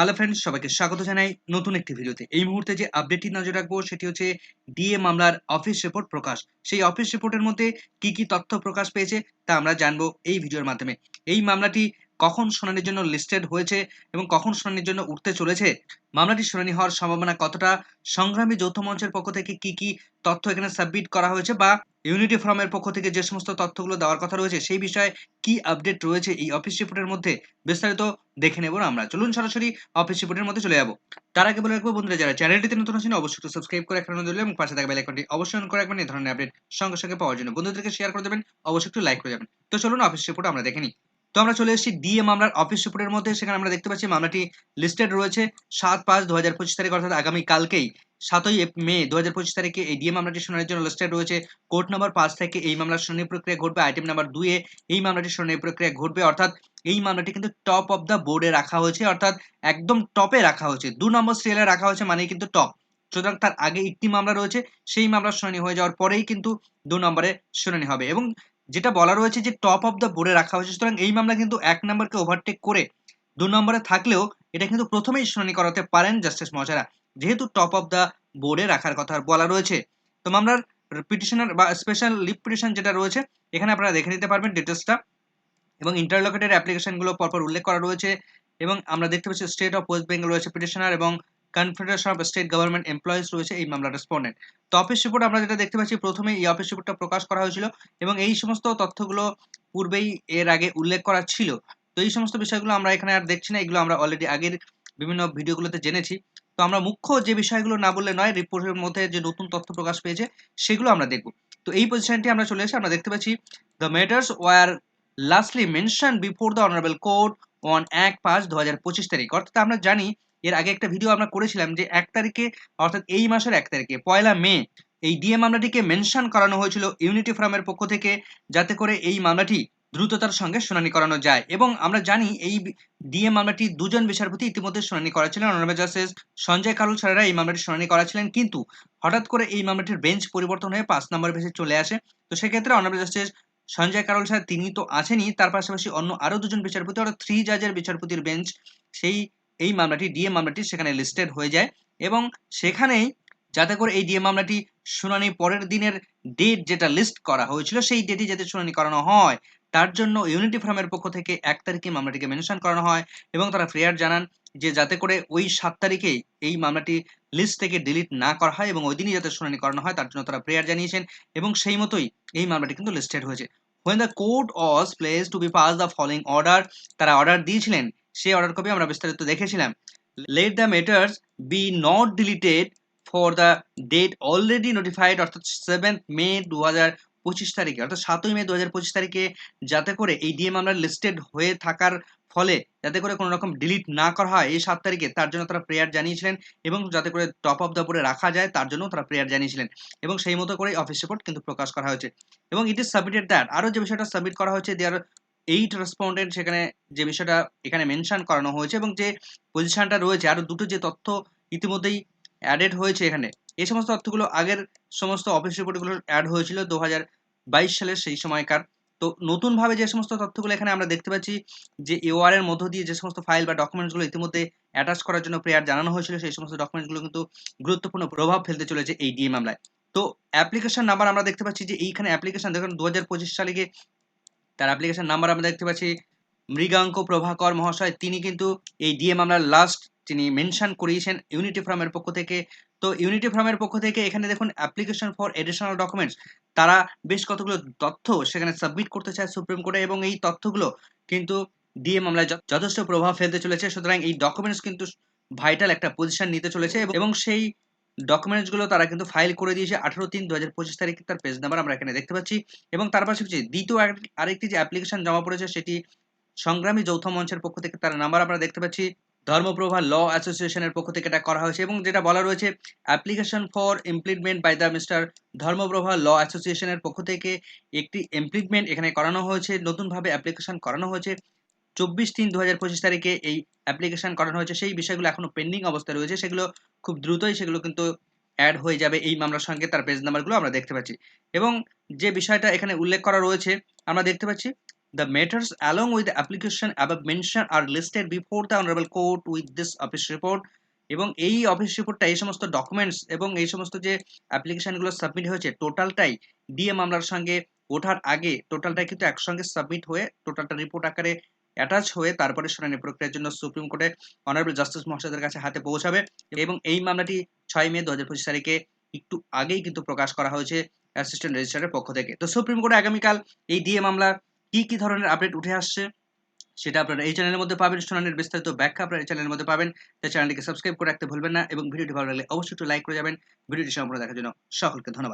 Hello friends সবাইকে স্বাগত জানাই নতুন একটি ভিডিওতে। এই মুহূর্তে যে আপডেটটি নজর রাখব, সেটি হচ্ছে ডিএ মামলার অফিস রিপোর্ট প্রকাশ। সেই অফিস রিপোর্টের মধ্যে কি কি তথ্য প্রকাশ পেয়েছে, তা আমরা জানব এই ভিডিওর মাধ্যমে। এই মামলাটি কখন শুনানির জন্য লিস্টেড হয়েছে এবং কখন শুনানির জন্য উঠতে চলেছে? মামলাটি শুনানি হওয়ার সম্ভাবনা কতটা? সংগ্রামী যৌথ মঞ্চের পক্ষ থেকে কি কি তথ্য এখানে সাবমিট করা হয়েছে বা ইউনিটি ফর্মের পক্ষ থেকে যে সমস্ত তথ্যগুলো দেওয়ার কথা রয়েছে, সেই বিষয়ে কি আপডেট রয়েছে এই অফিস রিপোর্টের মধ্যে, বিস্তারিত দেখে নেব আমরা। চলুন সরাসরি অফিস রিপোর্টের মধ্যে চলে যাব। তার আগে বলে রাখব, বন্ধুরা, যারা চ্যানেলটিতে নতুন আছেন, অবশ্যই একটু সাবস্ক্রাইব করে এখানে দিলে এবং পাশে থাকা বেল আইকনটি অবশ্যই অন করে রাখবেন। এই ধরনের আপডেট সঙ্গে সঙ্গে পাওয়ার জন্য বন্ধুদেরকে শেয়ার করে দেবেন, অবশ্যই একটু লাইক করে যাবেন। তো চলুন অফিস রিপোর্ট আমরা দেখে নিই। তো আমরা চলে এসেছি ডিএ মামলার অফিস রিপোর্টের মধ্যে। সেখানে আমরা দেখতে পাচ্ছি মামলাটি লিস্টেড রয়েছে সাত পাঁচ দু হাজার পঁচিশ তারিখ, অর্থাৎ আগামী কালকেই সাতই মে দু হাজার পঁচিশ তারিখে এই ডিএ মামলাটি শুনানির জন্য লিস্টেড রয়েছে। কোর্ট নাম্বার পাঁচ থেকে এই মামলার শুনানি প্রক্রিয়া ঘটবে। আইটেম নাম্বার দুয়ে এই মামলাটি শুনানি প্রক্রিয়া ঘটবে। অর্থাৎ এই মামলাটি কিন্তু টপ অফ দ্য বোর্ডে রাখা হয়েছে। অর্থাৎ একদম টপে রাখা হয়েছে। দু নম্বর সিরিয়ালে রাখা হয়েছে মানে কিন্তু টপ সুতরাং তার আগে একটি মামলা রয়েছে। সেই মামলার শুনানি হয়ে যাওয়ার পরেই কিন্তু দু নম্বরে শুনানি হবে। এবং যেটা বলা রয়েছে যে টপ অফ দ্য বোর্ডে রাখা হয়েছে, সুতরাং এই মামলা কিন্তু এক নম্বরকে ওভারটেক করে দু নম্বরে থাকলেও এটা কিন্তু প্রথমেই শুনানি করাতে পারেন জাস্টিস মহাশয়রা। যেহেতু টপ অফ দ্য বোর্ডে রাখার কথা বলা রয়েছে, তো মামলার পিটিশনার বা স্পেশাল লিভ পিটিশন যেটা রয়েছে, এখানে আপনারা দেখে নিতে পারবেন ডিটেলসটা এবং ইন্টারলোকেটের অ্যাপ্লিকেশনগুলো পরপর উল্লেখ করা রয়েছে এবং আমরা দেখতে পাচ্ছি স্টেট অফ ওয়েস্ট বেঙ্গল রয়েছে পিটিশনার এবং confederation of state government employees রয়েছে এই মামলার রেসপন্ডেন্ট তো অফিস রিপোর্ট আমরা যেটা দেখতে পাচ্ছি, প্রথমে এই অফিস রিপোর্টটা প্রকাশ করা হয়েছিল এবং এই সমস্ত তথ্যগুলো পূর্বেই এর আগে উল্লেখ করা ছিল। তো এই সমস্ত বিষয়গুলো আমরা এখানে আর দেখছি না, এগুলো আমরা অলরেডি আগের বিভিন্ন ভিডিওগুলোতে জেনেছি। তো আমরা মুখ্য যে বিষয়গুলো না বললে নয় রিপোর্টের মধ্যে যে নতুন তথ্য প্রকাশ পেয়েছে, সেগুলো আমরা দেখব। তো এই পজিশনটি আমরা চলে এসে আমরা দেখতে পাচ্ছি the matters were lastly mention before the honourable court on এক পাঁচ দু হাজার পঁচিশ তারিখ। অর্থাৎ আমরা জানি, এর আগে একটা ভিডিও আমরা করেছিলাম যে এক তারিখে, অর্থাৎ এই মাসের এক তারিখে, পয়লা মে, এই ডিএ মামলাটিকে মেনশন করানো হয়েছিল ইউনিটি ফোরামের পক্ষ থেকে, যাতে করে এই মামলাটি দ্রুততার সঙ্গে শুনানি করানো যায়। এবং আমরা জানি এই ডিএ মামলাটি দুজন বিচারপতি ইতিমধ্যে শুনানি করেছিলেন। অনারেবল জাস্টিস সঞ্জয় কারুল ছাড়া এই মামলাটি শুনানি করেছিলেন। কিন্তু হঠাৎ করে এই মামলাটির বেঞ্চ পরিবর্তন হয়ে পাঁচ নম্বর বেসে চলে আসে। তো সেক্ষেত্রে honourable justice Sanjay Karol sir তিনি তো আছেনই। তার পাশাপাশি অন্য আরও দুজন বিচারপতি, অর্থাৎ থ্রি জাজের বিচারপতির বেঞ্চ, সেই, এই মামলাটি ডিএ মামলাটি সেখানে লিস্টেড হয়ে যায়। এবং সেখানেই যাতে করে এই ডিএ মামলাটি শুনানি পরের দিনের ডেট যেটা লিস্ট করা হয়েছিল, সেই ডেটে যাতে শুনানি করানো হয়। তার জন্য ইউনিটি ফার্মের পক্ষ থেকে এক তারিখে মামলাটিকে মেনশন করানো হয় এবং তারা প্রেয়ার জানান যে যাতে করে ওই সাত তারিখেই এই মামলাটি লিস্ট থেকে ডিলিট না করা হয় এবং ওই দিনই যাতে শুনানি করানো হয়, তার জন্য তারা প্রেয়ার জানিয়েছেন এবং সেই মতোই এই মামলাটি কিন্তু লিস্টেড হয়েছে। When the court was place to be pass the following order তারা অর্ডার দিয়েছিলেন, সেই অর্ডার কপি আমরা বিস্তারিত দেখেছিলাম। Let the matters be not deleted for the date already notified অর্থাৎ সেভেন্থ মে দু হাজার পঁচিশ তারিখে, অর্থাৎ সাতই মে দু হাজার পঁচিশ তারিখে, যাতে করে এই ডিএ মামলা লিস্টেড হয়ে থাকার ফলে, যাতে করে কোনো রকম ডিলিট না করা হয় এই সাত তারিখে, তার জন্য তারা প্রেয়ার জানিয়েছিলেন এবং যাতে করে টপ অফ দ্য বোর্ডে রাখা যায়, তার জন্য তারা প্রেয়ার জানিয়েছিলেন এবং সেই মতো করে অফিস রিপোর্ট কিন্তু প্রকাশ করা হয়েছে। এবং ইট ইজ সাবমিটেড দ্যাট আরও যে বিষয়টা সাবমিট করা হয়েছে দেয়ার এইট রেসপন্ডেন্ট সেখানে যে বিষয়টা এখানে মেনশন করানো হয়েছে এবং যে পজিশনটা রয়েছে, আরও দুটো যে তথ্য ইতিমধ্যেই অ্যাডেড হয়েছে এখানে। এই সমস্ত তথ্যগুলো আগের সমস্ত অফিস রিপোর্টগুলো অ্যাড হয়েছিল দু বাইশ সালের সেই সময়কার। তো নতুনভাবে যে সমস্ত তথ্যগুলো এখানে আমরা দেখতে পাচ্ছি যে এওআর এর মধ্য দিয়ে যে সমস্ত ফাইল বা ডকুমেন্টসগুলো ইতিমধ্যে অ্যাটাচ করার জন্য প্রেয়ার জানানো হয়েছিল, সেই সমস্ত ডকুমেন্টসগুলো কিন্তু গুরুত্বপূর্ণ প্রভাব ফেলতে চলেছে এই ডিএ মামলায় তো অ্যাপ্লিকেশন নাম্বার আমরা দেখতে পাচ্ছি যে এইখানে অ্যাপ্লিকেশন দেখুন দু হাজার পঁচিশ সালে গিয়ে তার অ্যাপ্লিকেশন নাম্বার আমরা দেখতে পাচ্ছি মৃগাঙ্ক প্রভাকর মহাশয়, তিনি কিন্তু এই ডিএ মামলার লাস্ট তিনি মেনশন করিয়েছেন ইউনিটি ফ্রামের পক্ষ থেকে। তো ইউনিটি ফ্রামের পক্ষ থেকে এখানে দেখুন অ্যাপ্লিকেশন ফর এডিশনাল ডকুমেন্টস তারা বেশ কতগুলো তথ্য সেখানে সাবমিট করতে চায় সুপ্রিম কোর্টে এবং এই তথ্যগুলো কিন্তু ডিএ মামলায় যথেষ্ট প্রভাব ফেলতে চলেছে। সুতরাং এই ডকুমেন্টস কিন্তু ভাইটাল একটা পজিশন নিতে চলেছে এবং সেই ডকুমেন্টসগুলো তারা কিন্তু ফাইল করে দিয়েছে আঠারো তিন দু হাজার পঁচিশ তারিখে তার পেজ নাম্বার আমরা এখানে দেখতে পাচ্ছি। এবং তার পাশাপাশি দ্বিতীয় আরেকটি যে অ্যাপ্লিকেশন জমা পড়েছে সেটি সংগ্রামী যৌথ মঞ্চের পক্ষ থেকে তার নাম্বার আমরা দেখতে পাচ্ছি। ধর্মপ্রভা ল অ্যাসোসিয়েশনের পক্ষ থেকে এটা করা হয়েছে এবং যেটা বলা রয়েছে application for impleadment by the mister Dharmaprabha law অ্যাসোসিয়েশনের পক্ষ থেকে একটি ইমপ্লিটমেন্ট এখানে করানো হয়েছে, নতুনভাবে অ্যাপ্লিকেশন করানো হয়েছে। চব্বিশ তিন দু হাজার পঁচিশ তারিখে এই অ্যাপ্লিকেশন করানো হয়েছে। সেই বিষয়গুলো এখনও পেন্ডিং অবস্থায় রয়েছে। সেগুলো খুব দ্রুতই সেগুলো কিন্তু অ্যাড হয়ে যাবে এই মামলার সঙ্গে। তার পেজ নাম্বারগুলো আমরা দেখতে পাচ্ছি। এবং যে বিষয়টা এখানে উল্লেখ করা রয়েছে, আমরা দেখতে পাচ্ছি The matters along with the application above mentioned are listed before the honorable court with this office report. এবং এই অফিস রিপোর্টটা এই সমস্ত ডকুমেন্টস এবং এই সমস্ত যে অ্যাপ্লিকেশনগুলো সাবমিট হয়েছে টোটালটাই ডিএ মামলার সঙ্গে ওঠার আগে টোটালটাই কিন্তু একসঙ্গে সাবমিট হয়ে টোটালটা রিপোর্ট আকারে অ্যাটাচ হয়ে তারপরে শুনানি প্রক্রিয়ার জন্য সুপ্রিম কোর্টে অনারেবল জাস্টিস মহাশয়দের কাছে হাতে পৌঁছাবে এবং এই মামলাটি ছয় মে দু হাজার পঁচিশ তারিখে একটু আগেই কিন্তু প্রকাশ করা হয়েছে অ্যাসিস্ট্যান্ট রেজিস্ট্রারের পক্ষ থেকে। তো সুপ্রিম কোর্টে আগামীকাল এই ডিএ মামলা কি কি ধরনের আপডেট উঠে আসছে, সেটা আপনারা এই চ্যানেলের মধ্যে পাবেন। শুনানির বিস্তারিত ব্যাখ্যা আপনারা এই চ্যানেলের মধ্যে পাবেন। তাই চ্যানেলটিকে সাবস্ক্রাইব করে রাখতে ভুলবেন না এবং ভিডিওটি ভালো লাগলে অবশ্যই একটু লাইক করে যাবেন। ভিডিওটি সম্পূর্ণ দেখার জন্য সকলকে ধন্যবাদ।